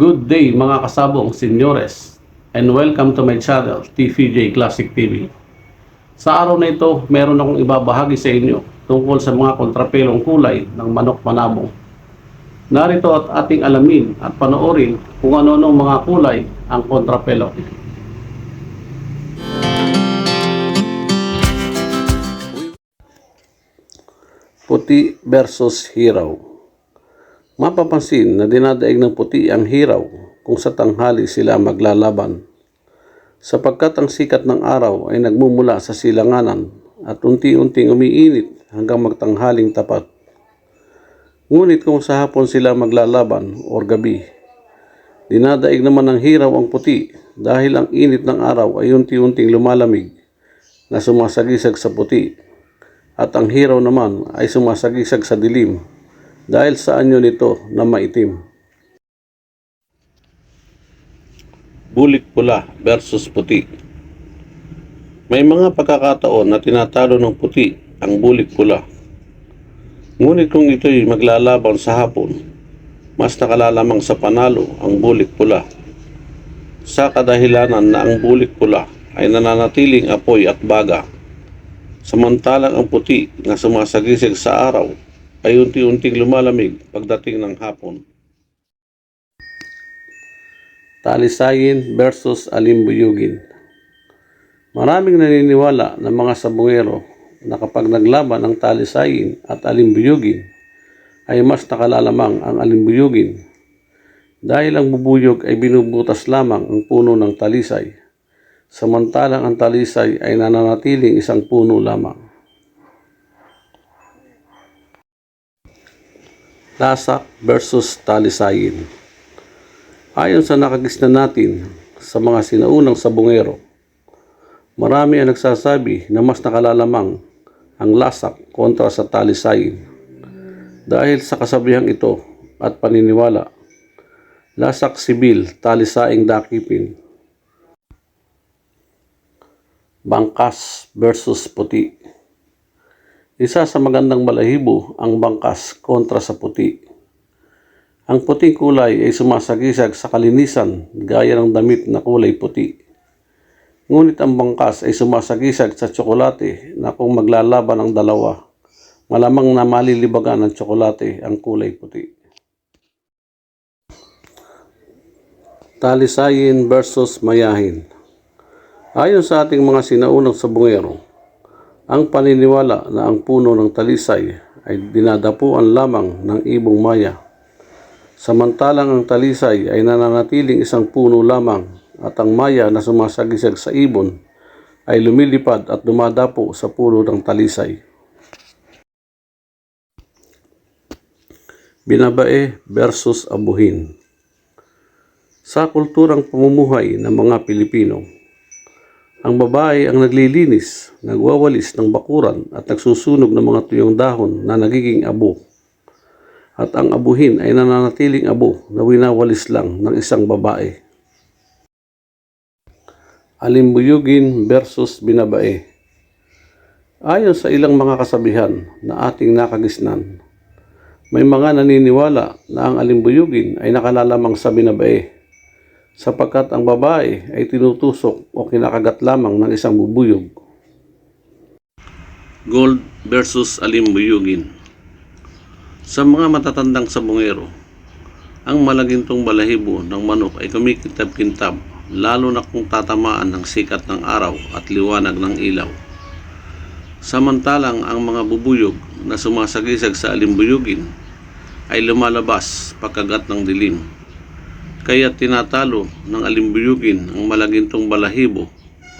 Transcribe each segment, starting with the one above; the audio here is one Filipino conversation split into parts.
Good day mga kasabong senyores and welcome to my channel TVJ Classic TV. Sa araw na ito, meron akong ibabahagi sa inyo tungkol sa mga kontrapelong kulay ng manok manabong. Narito at ating alamin at panoorin kung ano-anong mga kulay ang kontrapelo. Puti versus hiraw. Mapapansin na dinadaig ng puti ang hiraw kung sa tanghali sila maglalaban. Sapagkat ang sikat ng araw ay nagmumula sa silanganan at unti-unting umiinit hanggang magtanghaling tapat. Ngunit kung sa hapon sila maglalaban o gabi, dinadaig naman ng hiraw ang puti dahil ang init ng araw ay unti-unting lumalamig na sumasagisag sa puti at ang hiraw naman ay sumasagisag sa dilim dahil sa anyo nito na maitim. Bulik pula versus puti May mga pagkakataon na tinatalo ng puti ang bulik pula. Ngunit kung ito'y maglalaban sa hapon, mas nakalalamang sa panalo ang bulik pula. Sa kadahilanan na ang bulik pula ay nananatiling apoy at baga Samantalang ang puti na sumasagisig sa araw ay unti-unting lumalamig pagdating ng hapon. Talisayin versus alimbuyugin Maraming naniniwala ng mga sabungero na kapag naglaban ang talisayin at alimbuyugin ay mas nakalalamang ang alimbuyugin dahil ang bubuyog ay binubutas lamang ang puno ng talisay samantalang ang talisay ay nananatiling isang puno lamang. Lasak versus talisayin Ayon sa nakagisna natin sa mga sinaunang sabungero, marami ang nagsasabi na mas nakalalamang ang lasak kontra sa talisayin. Dahil sa kasabihang ito at paniniwala, lasak sibil, talisaing dakipin, Bangkas versus puti. Isa sa magandang balahibo ang bangkas kontra sa puti. Ang puting kulay ay sumasagisag sa kalinisan gaya ng damit na kulay puti. Ngunit ang bangkas ay sumasagisag sa tsokolate na kung maglalaban ang dalawa, malamang na malilibagan ng tsokolate ang kulay puti. Talisayin versus mayahin. Ayon sa ating mga sinaunang sabungero, ang paniniwala na ang puno ng talisay ay dinadapuan lamang ng ibong maya. Samantalang ang talisay ay nananatiling isang puno lamang at ang maya na sumasagisag sa ibon ay lumilipad at dumadapo sa puno ng talisay. Binabae versus abuhin Sa kulturang pamumuhay ng mga Pilipino, ang babae ang naglilinis, nagwawalis ng bakuran at nagsusunog ng mga tuyong dahon na nagiging abo. At ang abuhin ay nananatiling abo na winawalis lang ng isang babae. Alimbuyugin versus binabae Ayon sa ilang mga kasabihan na ating nakagisnan, may mga naniniwala na ang alimbuyugin ay nakalalamang sa binabae sapagkat ang babae ay tinutusok o kinakagat lamang ng isang bubuyog. Gold versus alimbuyugin Sa mga matatandang sabongero, ang malagintong balahibo ng manok ay kumikintab-kintab lalo na kung tatamaan ng sikat ng araw at liwanag ng ilaw. Samantalang ang mga bubuyog na sumasagisag sa alimbuyugin ay lumalabas pagkagat ng dilim kaya tinatalo ng alimbuyugin ang malagintong balahibo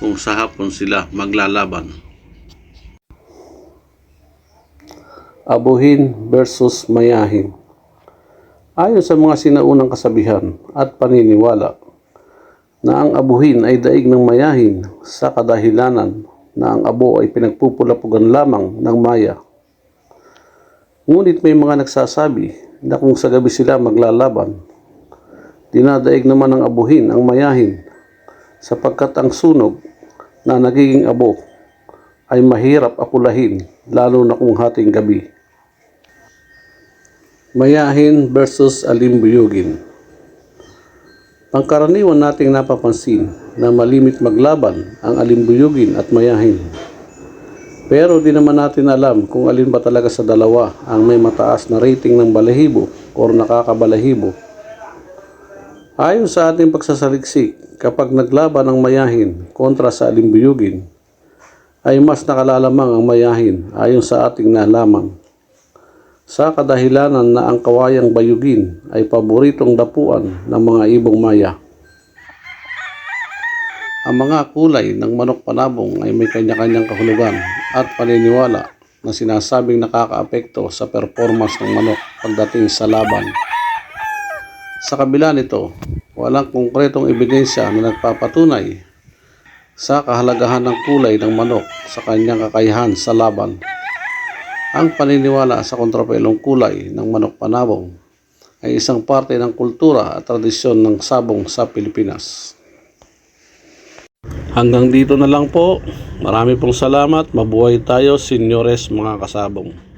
kung sa hapon sila maglalaban. Abuhin versus mayahin Ayon sa mga sinaunang kasabihan at paniniwala na ang abuhin ay daig ng mayahin sa kadahilanan na ang abo ay pinagpupulapugan lamang ng maya. Ngunit may mga nagsasabi na kung sa gabi sila maglalaban, Dinadaig naman ng abuhin ang mayahin sapagkat ang sunog na nagiging abo ay mahirap akulahin lalo na kung hating gabi. Mayahin versus alimbuyugin Pangkaraniwan nating napapansin na malimit maglaban ang alimbuyugin at mayahin. Pero di naman natin alam kung alin ba talaga sa dalawa ang may mataas na rating ng balahibo o nakakabalahibo. Ayon sa ating pagsasaliksik, kapag naglaban ang mayahin kontra sa alimbuyugin, ay mas nakalalamang ang mayahin ayon sa ating nalaman. Sa kadahilanan na ang kawayang bayugin ay paboritong dapuan ng mga ibong maya. Ang mga kulay ng manok panabong ay may kanya-kanyang kahulugan at paniniwala na sinasabing nakakaapekto sa performance ng manok pagdating sa laban. Sa kabila nito, walang konkretong ebidensya na nagpapatunay sa kahalagahan ng kulay ng manok sa kanyang kakayahan sa laban. Ang paniniwala sa kontrapelong kulay ng manok panabong ay isang parte ng kultura at tradisyon ng sabong sa Pilipinas. Hanggang dito na lang po. Marami pong salamat. Mabuhay tayo, senyores mga kasabong.